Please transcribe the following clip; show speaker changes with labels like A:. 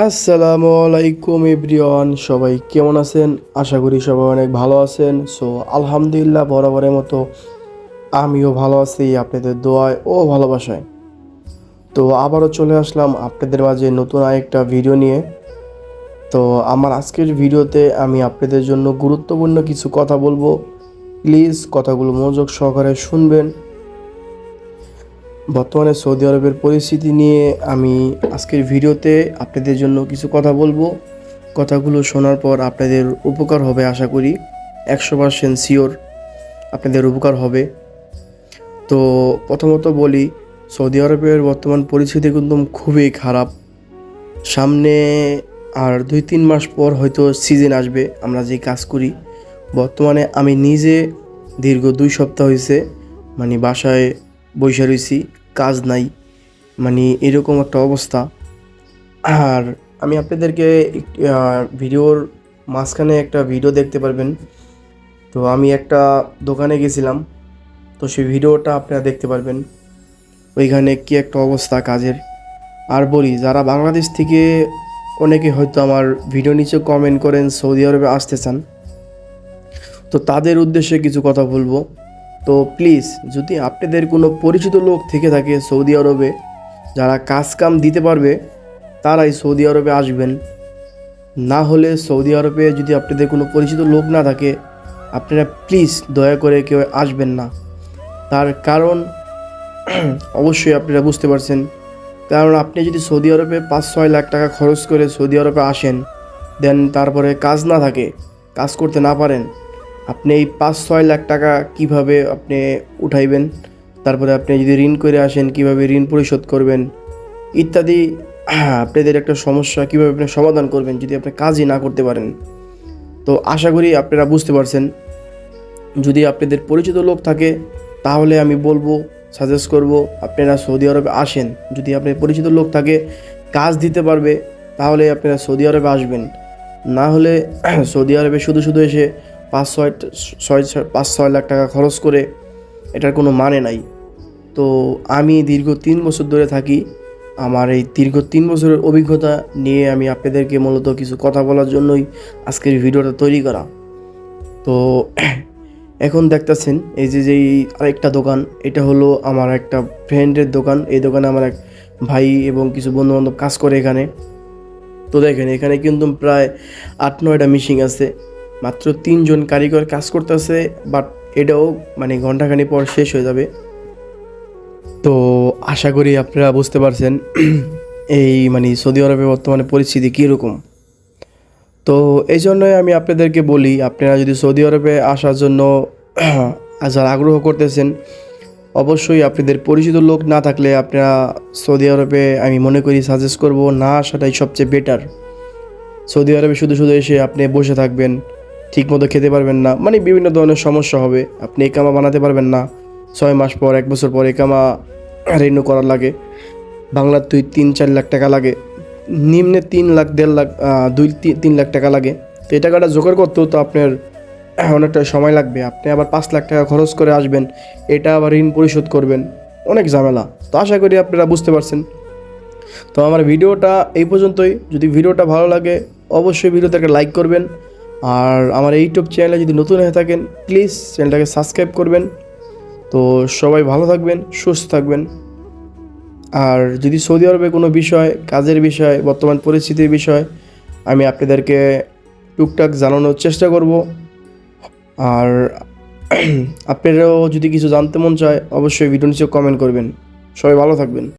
A: আসসালামু আলাইকুম এভরিওয়ান, সবাই কেমন আছেন? আশা করি সবাই অনেক ভালো আছেন। সো, আলহামদুলিল্লাহ বরাবরের মতো আমিও ভালো আছি আপনাদের দোয়ায় ও ভালোবাসায়। তো, আবারও চলে আসলাম আপনাদের মাঝে নতুন আরেকটা ভিডিও নিয়ে। তো, আমার আজকের ভিডিওতে আমি আপনাদের জন্য গুরুত্বপূর্ণ কিছু কথা বলব। প্লিজ, কথাগুলো মনোযোগ সহকারে শুনবেন। বর্তমানে সৌদি আরবের পরিস্থিতি নিয়ে আমি আজকের ভিডিওতে আপনাদের জন্য কিছু কথা বলব। কথাগুলো শোনার পর আপনাদের উপকার হবে আশা করি। একশো পার্সেন্ট শিওর আপনাদের উপকার হবে। তো প্রথমত বলি, সৌদি আরবের বর্তমান পরিস্থিতি কিন্তু খুবই খারাপ। সামনে আর দুই তিন মাস পর হয়তো সিজন আসবে, আমরা যে কাজ করি। বর্তমানে আমি নিজে দীর্ঘ দুই সপ্তাহ হয়েছে মানে বাসায় বসে রয়েছি কাজ নাই। মানে এরকম একটা অবস্থা। আর আমি আপনাদেরকে ভিডিওর মাঝখানে একটা ভিডিও দেখতে পারবেন। তো আমি একটা দোকানে গেছিলাম। তো সেই ভিডিওটা আপনারা দেখতে পারবেন। ওইখানে কি একটা অবস্থা কাজের। আর বলি, যারা বাংলাদেশ থেকে অনেকে হয়তো আমার ভিডিও নিচে কমেন্ট করেন, সৌদি আরবে আসতে চান, তো তাদের উদ্দেশ্যে কিছু কথা বলব। তো প্লিজ, যদি আপনাদের কোনো পরিচিত লোক থেকে থাকে সৌদি আরবে, যারা কাজ কাম দিতে পারবে, তারাই সৌদি আরবে আসবেন। না হলে সৌদি আরবে যদি আপনাদের কোনো পরিচিত লোক না থাকে, আপনারা প্লিজ দয়া করে কেউ আসবেন না। তার কারণ অবশ্যই আপনারা বুঝতে পারছেন। কারণ আপনি যদি সৌদি আরবে পাঁচ ছয় লাখ টাকা খরচ করে সৌদি আরবে আসেন, দেন তারপরে কাজ না থাকে, কাজ করতে না পারেন আপনি এই পাঁচ, ছয় লাখ টাকা কীভাবে আপনি উঠাইবেন? তারপরে আপনি যদি ঋণ করে আসেন, কীভাবে ঋণ পরিশোধ করবেন? ইত্যাদি আপনাদের একটা সমস্যা, কীভাবে আপনি সমাধান করবেন যদি আপনি কাজই না করতে পারেন? তো আশা করি আপনারা বুঝতে পারছেন। যদি আপনাদের পরিচিত লোক থাকে, তাহলে আমি বলব সাজেস্ট করব, আপনারা সৌদি আরবে আসেন। যদি আপনার পরিচিত লোক থাকে, কাজ দিতে পারবে, তাহলে আপনারা সৌদি আরবে আসবেন। না হলে সৌদি আরবে শুধু শুধু এসে পাঁচ ছয় ছয় পাঁচ ছয় লাখ টাকা খরচ করে এটার কোনো মানে নাই। তো আমি দীর্ঘ তিন বছর ধরে থাকি। আমার এই দীর্ঘ তিন বছরের অভিজ্ঞতা নিয়ে আমি আপনাদেরকে মূলত কিছু কথা বলার জন্যই আজকের ভিডিওটা তৈরি করা। তো এখন দেখতেছেন, এই যে যেই আরেকটা দোকান, এটা হলো আমার একটা ফ্রেন্ডের দোকান। এই দোকানে আমার এক ভাই এবং কিছু বন্ধু বান্ধব কাজ করে এখানে। তো দেখেন, এখানে কিন্তু প্রায় আট নয়টা মিশিং আছে। মাত্র তিনজন কারিগর কাজ করতেছে বাট এটাও মানে ঘন্টাখানি পর শেষ হয়ে যাবে। তো আশা করি আপনারা বুঝতে পারছেন এই মানে সৌদি আরবে বর্তমানে পরিস্থিতি কীরকম। তো এই জন্যই আমি আপনাদেরকে বলি, আপনারা যদি সৌদি আরবে আসার জন্য যারা আগ্রহ করতেছেন, অবশ্যই আপনাদের পরিচিত লোক না থাকলে আপনারা সৌদি আরবে, আমি মনে করি সাজেস্ট করব না আসাটাই সবচেয়ে বেটার সৌদি আরবে শুধু শুধু এসে আপনি বসে থাকবেন ঠিকমতো খেতে পারবেন না। মানে বিভিন্ন ধরনের সমস্যা হবে। আপনি একামা বানাতে পারবেন না। ছয় মাস পর, এক বছর পর একামা রিনিউ করার লাগে। বাংলার তুই তিন, চার লাখ টাকা লাগে। নিম্নে তিন লাখ, দেড় লাখ দুই তিন লাখ টাকা লাগে। তো এই টাকাটা জোগাড় করতেও তো আপনার অনেকটা সময় লাগবে। আপনি আবার পাঁচ লাখ টাকা খরচ করে আসবেন। এটা আবার ঋণ পরিশোধ করবেন। অনেক ঝামেলা। তো আশা করি আপনারা বুঝতে পারছেন। তো আমার ভিডিওটা এই পর্যন্তই। যদি ভিডিওটা ভালো লাগে, অবশ্যই ভিডিওতে একটা লাইক করবেন। আর আমার ইউটিউব চ্যানেলে যদি নতুন হয়ে থাকেন প্লিজ চ্যানেলটাকে সাবস্ক্রাইব করবেন। তো সবাই ভালো থাকবেন, সুস্থ থাকবেন। আর যদি সৌদি আরবে কোনো বিষয়, কাজের বিষয়, বর্তমান পরিস্থিতির বিষয়, আমি আপনাদেরকে টুকটাক জানানোর চেষ্টা করব। আর আপনারাও যদি কিছু জানতে মন চায়, অবশ্যই ভিডিও নিচে কমেন্ট করবেন। সবাই ভালো থাকবেন।